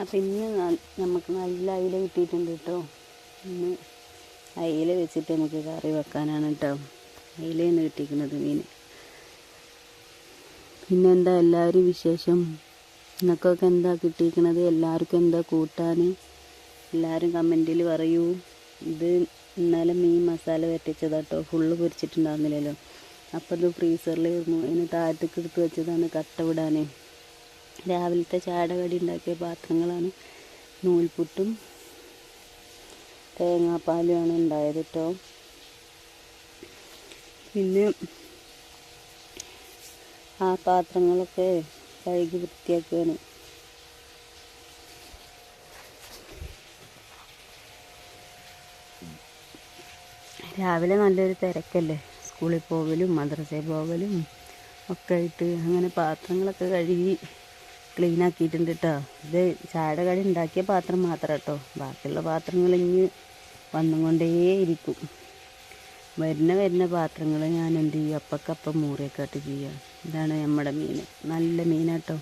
അപ്പം ഇന്ന് നമുക്ക് നല്ല അയില കിട്ടിയിട്ടുണ്ട് കേട്ടോ ഇന്ന് അയില വെച്ചിട്ട് നമുക്ക് കറി വെക്കാനാണ് കേട്ടോ അയിലയാണ് കിട്ടിയിരിക്കുന്നത് മീൻ. പിന്നെന്താ എല്ലാവരും വിശേഷം? നിങ്ങൾക്കൊക്കെ എന്താ കിട്ടിയിരിക്കുന്നത്? എല്ലാവർക്കും എന്താ കൂട്ടാൻ? എല്ലാവരും കമന്റിൽ പറയൂ. ഇത് ഇന്നലെ മീൻ മസാല വരട്ടിച്ചതാട്ടോ ഫുള്ള് പൊരിച്ചിട്ടുണ്ടായിരുന്നില്ലല്ലോ. അപ്പോൾ ഇത് വരുന്നു അതിന് താഴത്തേക്ക് എടുത്ത് വെച്ചതാണ് കട്ട വിടാൻ രാവിലത്തെ ചാടകടി ഉണ്ടാക്കിയ പാത്രങ്ങളാണ് നൂൽപുട്ടും തേങ്ങാപ്പാലുമാണ് ഉണ്ടായത് കേട്ടോ പിന്നെ ആ പാത്രങ്ങളൊക്കെ കഴുകി വൃത്തിയാക്കുകയാണ്. രാവിലെ നല്ലൊരു തിരക്കല്ലേ? സ്കൂളിൽ പോകലും മദ്രസയിൽ പോകലും ഒക്കെ ആയിട്ട് അങ്ങനെ പാത്രങ്ങളൊക്കെ കഴുകി ക്ലീൻ ആക്കിയിട്ടുണ്ട് കേട്ടോ ഇത് ചായയുടെ കടി ഉണ്ടാക്കിയ പാത്രം മാത്രം കേട്ടോ ബാക്കിയുള്ള പാത്രങ്ങൾ ഇനി വന്നുകൊണ്ടേ ഇരിക്കും. വരുന്ന വരുന്ന പാത്രങ്ങൾ ഞാൻ എന്ത് ചെയ്യും? അപ്പക്കപ്പം മൂറിയൊക്കെ ചെയ്യുക. ഇതാണ് നമ്മുടെ മീൻ. നല്ല മീനാട്ടോ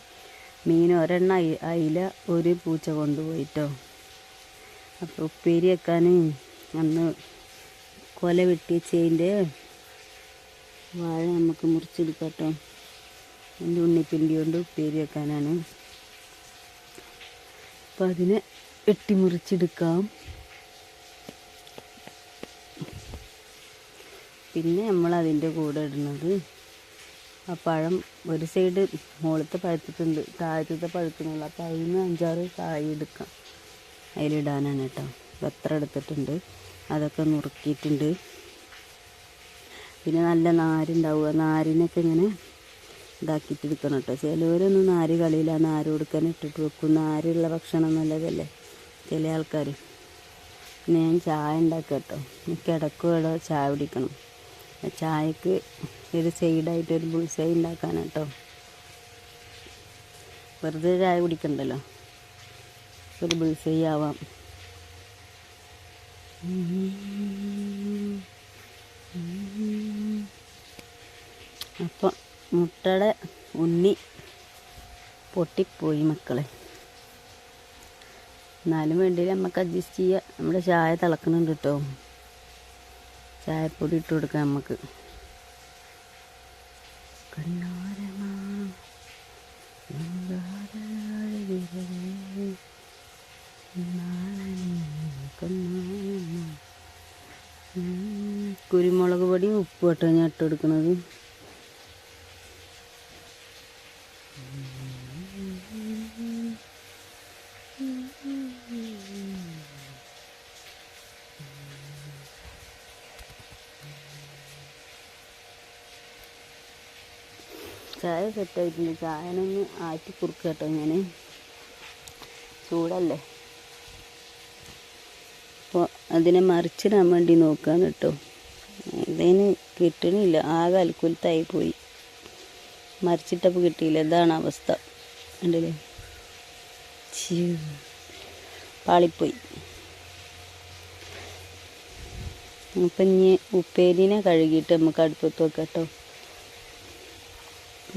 മീൻ ഒരെണ്ണം അയി- അയില ഒരു പൂച്ച കൊണ്ടുപോയിട്ടോ അപ്പോൾ ഉപ്പേരി വെക്കാൻ അന്ന് കൊല വെട്ടിച്ചതിന്റെ വാഴ നമുക്ക് മുറിച്ചെടുക്കാം കേട്ടോ എന്റെ ഉണ്ണിപ്പിണ്ടി കൊണ്ട് ഉപ്പേരി വെക്കാനാണ്. അപ്പം അതിനെ വെട്ടിമുറിച്ചെടുക്കാം. പിന്നെ നമ്മൾ അതിന്റെ കൂടെ ഇടുന്നത് ആ പഴം ഒരു സൈഡ് മുകളിലത്തെ പഴുത്തിട്ടുണ്ട് താഴത്തെ പഴുക്കുന്നുള്ളൂ അപ്പോൾ അതിൽ നിന്ന് അഞ്ചാറ് കായ് എടുക്കാം. അതിലിടാനാണ് കേട്ടോ. എത്ര എടുത്തിട്ടുണ്ട്. അതൊക്കെ നുറുക്കിയിട്ടുണ്ട്. പിന്നെ നല്ല നാരുണ്ടാവുക. നാരിനൊക്കെ ഇങ്ങനെ ഇതാക്കിയിട്ട് എടുക്കണം കേട്ടോ. ചിലവരൊന്നും നാര് കളിയില്ല. നാര് കൊടുക്കാൻ ഇട്ടിട്ട് വെക്കും? നാരുള്ള ഭക്ഷണം നല്ലതല്ലേ? ചില ആൾക്കാർ പിന്നെ ഞാൻ ചായ ഉണ്ടാക്കുക കേട്ടോ. എനിക്ക് ഇവിടെ ചായ കുടിക്കണം. ചായക്ക് ഒരു സൈഡായിട്ട് ഒരു ബുൾസൈ ഉണ്ടാക്കാനാണ് കേട്ടോ. വെറുതെ ചായ കുടിക്കണ്ടല്ലോ? ഒരു ബുൾസൈ ആവാം. അപ്പം മുട്ടയുടെ ഉണ്ണി പൊട്ടിപ്പോയി മക്കളെ. എന്നാലും വേണ്ടി നമുക്ക് അഡ്ജസ്റ്റ് ചെയ്യാം. നമ്മുടെ ചായ തിളക്കുന്നുണ്ട് കേട്ടോ ചായപ്പൊടി ഇട്ട് കൊടുക്കാം നമുക്ക് കുരുമുളക് പൊടിയും ഉപ്പ് കേട്ടോ ഞാൻ ഇട്ട് കൊടുക്കണത് ചായ സെറ്റായിട്ടുണ്ട് ചായനൊന്ന് ആറ്റി കുറുക്കുക കേട്ടോ ഞാൻ ചൂടല്ലേ? അപ്പോൾ അതിനെ മറിച്ചിടാൻ വേണ്ടി നോക്കാന്ന് കേട്ടോ. ഇതിന് കിട്ടണില്ല. ആകെ അൽക്കുലത്തായി പോയി. മറിച്ചിട്ടപ്പോൾ കിട്ടിയില്ല. ഇതാണ് അവസ്ഥ. ഉണ്ടല്ലേ പാളിപ്പോയി. അപ്പം ഇനി ഉപ്പേരിനെ കഴുകിയിട്ട് നമുക്ക് അടുപ്പത്ത് വെക്കാം കേട്ടോ.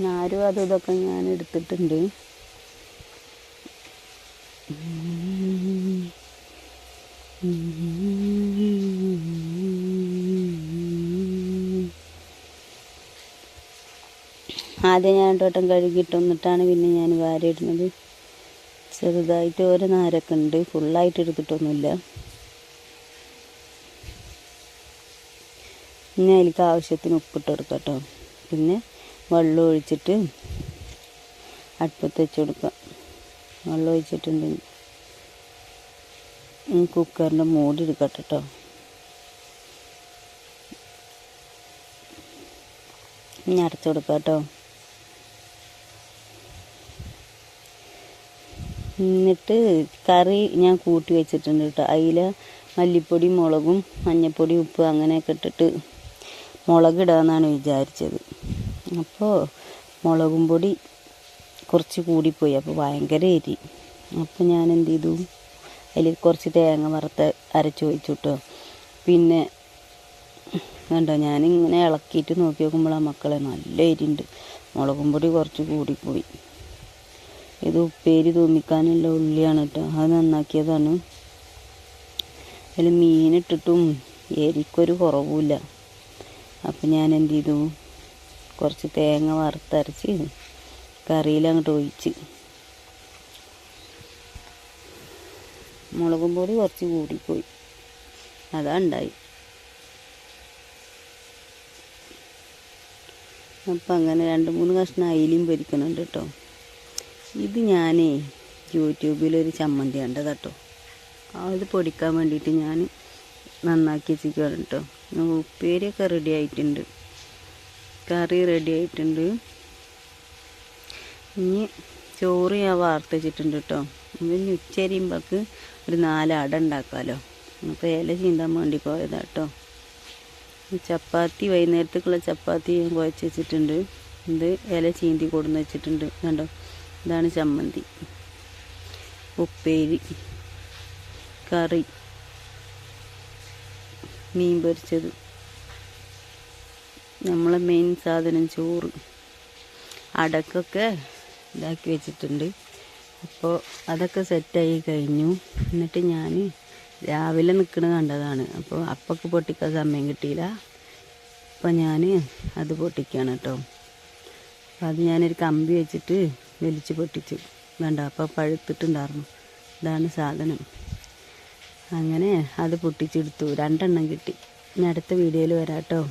നാരും അതും ഇതൊക്കെ ഞാൻ എടുത്തിട്ടുണ്ട്. ആദ്യം ഞാൻ രണ്ടോട്ടം കഴുകിയിട്ട് വന്നിട്ടാണ് പിന്നെ ഞാൻ വാരിയിടുന്നത്. ചെറുതായിട്ട് ഓരോ നാരൊക്കെ ഉണ്ട്. ഫുള്ളായിട്ട് എടുത്തിട്ടൊന്നുമില്ല. ഇനി അതിലേക്ക് ആവശ്യത്തിന് ഉപ്പിട്ട് എടുക്കാം കേട്ടോ. പിന്നെ വെള്ളം ഒഴിച്ചിട്ട് അടുപ്പത്ത് വെച്ച് കൊടുക്കുക. വെള്ളം ഒഴിച്ചിട്ടുണ്ടെങ്കിൽ കുക്കറിന്റെ മൂടി എടുക്കട്ടെ കേട്ടോ. ഇനി അടച്ചു കൊടുക്കുക കേട്ടോ. എന്നിട്ട് കറി ഞാൻ കൂട്ടി വെച്ചിട്ടുണ്ട് കേട്ടോ. അതിൽ മല്ലിപ്പൊടി മുളകും മഞ്ഞൾപ്പൊടി ഉപ്പ് അങ്ങനെയൊക്കെ ഇട്ടിട്ട് മുളകിടാന്നാണ് വിചാരിച്ചത്. അപ്പോൾ മുളകും പൊടി കുറച്ച് കൂടിപ്പോയി. അപ്പോൾ ഭയങ്കര എരി. അപ്പോൾ ഞാൻ എന്ത് ചെയ്തു അതിൽ കുറച്ച് തേങ്ങ വറുത്ത് അരച്ച് ഒഴിച്ചു പിന്നെ കണ്ടോ? ഞാനിങ്ങനെ ഇളക്കിയിട്ട് നോക്കി നോക്കുമ്പോൾ ആ മക്കളെ നല്ല എരിയുണ്ട് മുളകും പൊടി കുറച്ച് കൂടിപ്പോയി. ഇത് ഉപ്പേരി തൂമിക്കാനുള്ള ഉള്ളിയാണ് കേട്ടോ അത് നന്നാക്കിയതാണ്. അതിൽ മീനിട്ടിട്ടും എരിക്കൊരു കുറവുമില്ല അപ്പം ഞാൻ എന്ത് ചെയ്തു കുറച്ച് തേങ്ങ വറുത്തരച്ച് കറിയിൽ അങ്ങോട്ട് ഒഴിച്ച്. മുളകും പൊടി കുറച്ച് കൂടിപ്പോയി. അതാ ഉണ്ടായി. അപ്പം അങ്ങനെ രണ്ട് മൂന്ന് കഷ്ണം അയിലും പൊരിക്കുന്നുണ്ട് കേട്ടോ ഇത് ഞാനേ യൂട്യൂബിലൊരു ചമ്മന്തി കണ്ടത് കേട്ടോ അത് പൊടിക്കാൻ വേണ്ടിയിട്ട് ഞാൻ നന്നാക്കി വെച്ചിരിക്കുകയാണ് കേട്ടോ ഉപ്പേരിയൊക്കെ റെഡി ആയിട്ടുണ്ട്. കറി റെഡി ആയിട്ടുണ്ട്. ഇനി ചോറ് ഞാൻ വാർത്ത് വെച്ചിട്ടുണ്ട് കേട്ടോ. ഇനി ഉച്ചരിയുമ്പോൾക്ക് ഒരു നാല് അട ഉണ്ടാക്കാമല്ലോ അപ്പോൾ ഇല ചീന്താൻ വേണ്ടി പോയതാ കേട്ടോ. ചപ്പാത്തി വൈകുന്നേരത്തേക്കുള്ള ചപ്പാത്തി ഞാൻ കുഴച്ച് വെച്ചിട്ടുണ്ട്. ഇത് ഇല ചീന്തി കൊടുന്ന് വെച്ചിട്ടുണ്ട്. കണ്ടോ? ഇതാണ് ചമ്മന്തി. ഉപ്പേരി കറി മീൻ പൊരിച്ചത്. നമ്മളെ മെയിൻ സാധനം ചോറ്. അടക്കൊക്കെ ഇതാക്കി വെച്ചിട്ടുണ്ട്. അപ്പോൾ അതൊക്കെ സെറ്റായി കഴിഞ്ഞു. എന്നിട്ട് ഞാൻ രാവിലെ നിൽക്കണ കണ്ടതാണ്. അപ്പോൾ അപ്പക്ക് പൊട്ടിക്കാൻ സമയം കിട്ടിയില്ല. അപ്പം ഞാൻ അത് പൊട്ടിക്കുകയാണ് കേട്ടോ. അപ്പം അത് ഞാനൊരു കമ്പി വെച്ചിട്ട് വലിച്ചു പൊട്ടിച്ചു. വേണ്ട അപ്പോൾ പഴുത്തിട്ടുണ്ടായിരുന്നു. ഇതാണ് സാധനം. അങ്ങനെ അത് പൊട്ടിച്ചെടുത്തു. രണ്ടെണ്ണം കിട്ടി. ഞാൻ അടുത്ത വീഡിയോയിൽ വരാം കേട്ടോ.